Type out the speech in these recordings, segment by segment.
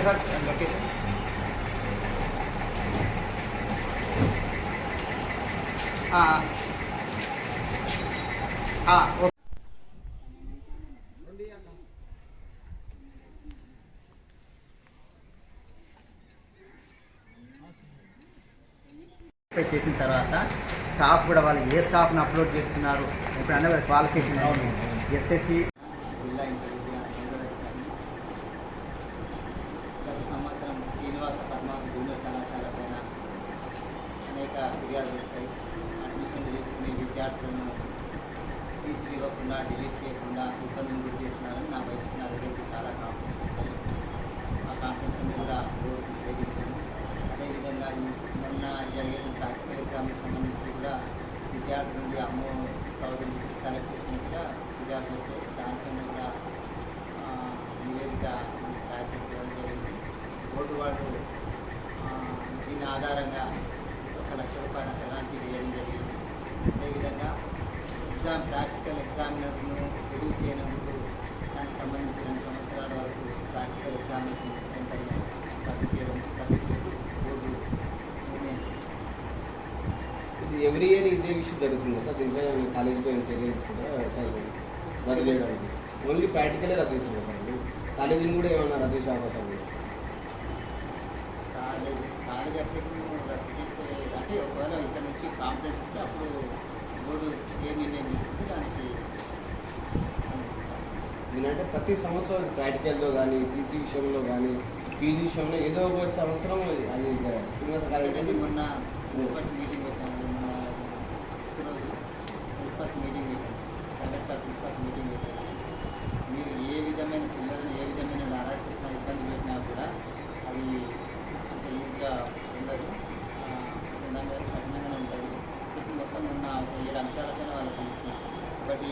ఎక్కడ sir. Location చేసిన తర్వాత స్టాఫ్ కూడా వాళ్ళు ఏ స్టాఫ్ని అప్లోడ్ చేస్తున్నారు? ఇప్పుడు అన్న qualification SSC Srinivasa Padmavathi junior కళాశాల పైన అనేక ఫిర్యాదులు వచ్చాయి. అడ్మిషన్లు తీసుకునే విద్యార్థులను ఫీజులు ఇవ్వకుండా డిలీట్ చేయకుండా ఇబ్బందులు గురి చేస్తున్నారని నా వైపు నా దగ్గరికి చాలా కాంప్లైంట్స్ వచ్చాయి. ఆ కాంప్లైంట్స్ కూడా బోర్డుకు ఉపయోగించాను. అదేవిధంగా ఈ మొన్న జరిగిన ప్రాక్టికల్ ఎగ్జామ్కి సంబంధించి కూడా విద్యార్థుల నుండి అమ్మో థౌజండ్ రూపీస్ కలెక్ట్ చేసినట్టుగా విద్యార్థులు వచ్చాయి. దానిపైన కూడా నివేదిక తయారు చేసి జరిగింది. బోర్డు వాళ్ళు దీని ఆధారంగా ఒక లక్ష రూపాయల పెనాల్టీ వేయడం జరిగింది. అదేవిధంగా ఎగ్జామ్ ప్రాక్టికల్ ఎగ్జామినర్ను రిలీవ్ చేయనందుకు దానికి సంబంధించి రెండు సంవత్సరాల వరకు ప్రాక్టికల్ ఎగ్జామినేషన్ సెంటర్ను రద్దు చేయడం రద్దు చేస్తూ బోర్డు నిర్ణయం తీసుకుంది. ఇది ఎవ్రీ ఇయర్ ఇదే ఇష్యూ జరుగుతుంది సార్? దీంట్లో కాలేజ్ పోయిన చర్య తీసుకుంటారా? సార్ రద్దు చేయడానికి. ఓన్లీ ప్రాక్టికలే రద్దు చేసుకుంటారు కాలేజీని కూడా ఏమన్నా రద్దు చేసే అవకాశం ఉంది? కాదు కాలేజ్ అప్లికేషన్ రద్దు చేసే అంటే ఒకవేళ ఇక్కడ నుంచి కాంప్లైంట్ ఇస్తే అప్పుడు బోర్డు ఏ నిర్ణయం తీసుకుంటే దానికి దీనంటే ప్రతి సంవత్సరం ప్రాక్టికల్లో కానీ పీజీ విషయంలో కానీ పీజీ విషయంలో ఏదో ఒక సంవత్సరం అది శ్రీనివాస కాలేజ్. మొన్న మీటింగ్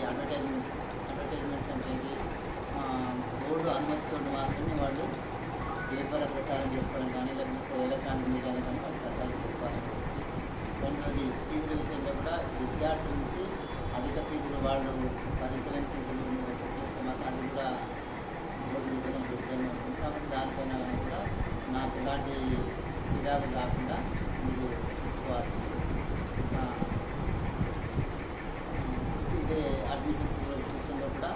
అడ్వర్టైజ్మెంట్స్ అడ్వర్టైజ్మెంట్స్ అంటే బోర్డు అనుమతితో మాత్రమే వాళ్ళు పేపర్ ప్రచారం చేసుకోవడం కానీ లేకపోతే ఎలక్ట్రానిక్ మీడియాలో కానీ వాళ్ళు ప్రచారం చేసుకోవాలి. రెండవది ఫీజుల విషయంలో కూడా విద్యార్థుల నుంచి అధిక ఫీజులు వాళ్ళు భరించలేని ఫీజులు వసూలు చేస్తే మాత్రం అది కూడా బోర్డు నిబంధనలు విరుద్ధంగా ఉంటుంది కాబట్టి దానిపైన కూడా నాకు ఎలాంటి ఫిర్యాదు రాకుండా మీరు చూసుకోవాల్సింది ఆ, ఇదే అడ్మిషన్స్ విషయంలో కూడా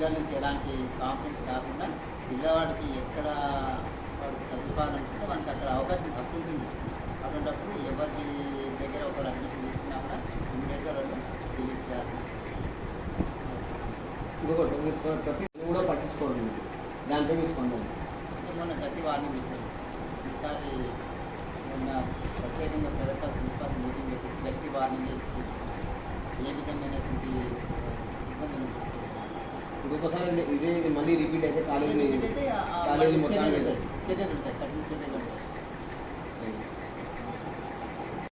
పిల్లల నుంచి ఎలాంటి కాంప్లైంట్స్ కాకుండా పిల్లవాడికి ఎక్కడ వాడు చదువుకోవాలనుకుంటే మనకి అక్కడ అవకాశం హక్కు ఉంటుంది అటువంటిప్పుడు ఎవరి దగ్గర ఒకరు అడ్మిషన్ తీసుకున్నా కూడా ఇమీడియట్గా వాళ్ళు డిలీట్ చేయాల్సి ఇంకొకటి సార్ మీరు ప్ర- ప్రతి కూడా పట్టించుకోవడం లేదు. దానిపై మీరు స్పందన అంటే మొన్న గట్టి వార్నింగ్ ఇచ్చారు. ఈసారి మొన్న ప్రత్యేకంగా ప్రైవేట్ ప్రిన్సిపాల్స్ మీటింగ్ పెట్టి గట్టి వార్నింగ్ ఇచ్చి ఏ విధమైనటువంటి ఇబ్బందులు వచ్చాయి ఇంకొకసారి ఇదే ఇది మళ్ళీ రిపీట్ అయితే కాలేజీని ఎందుకంటే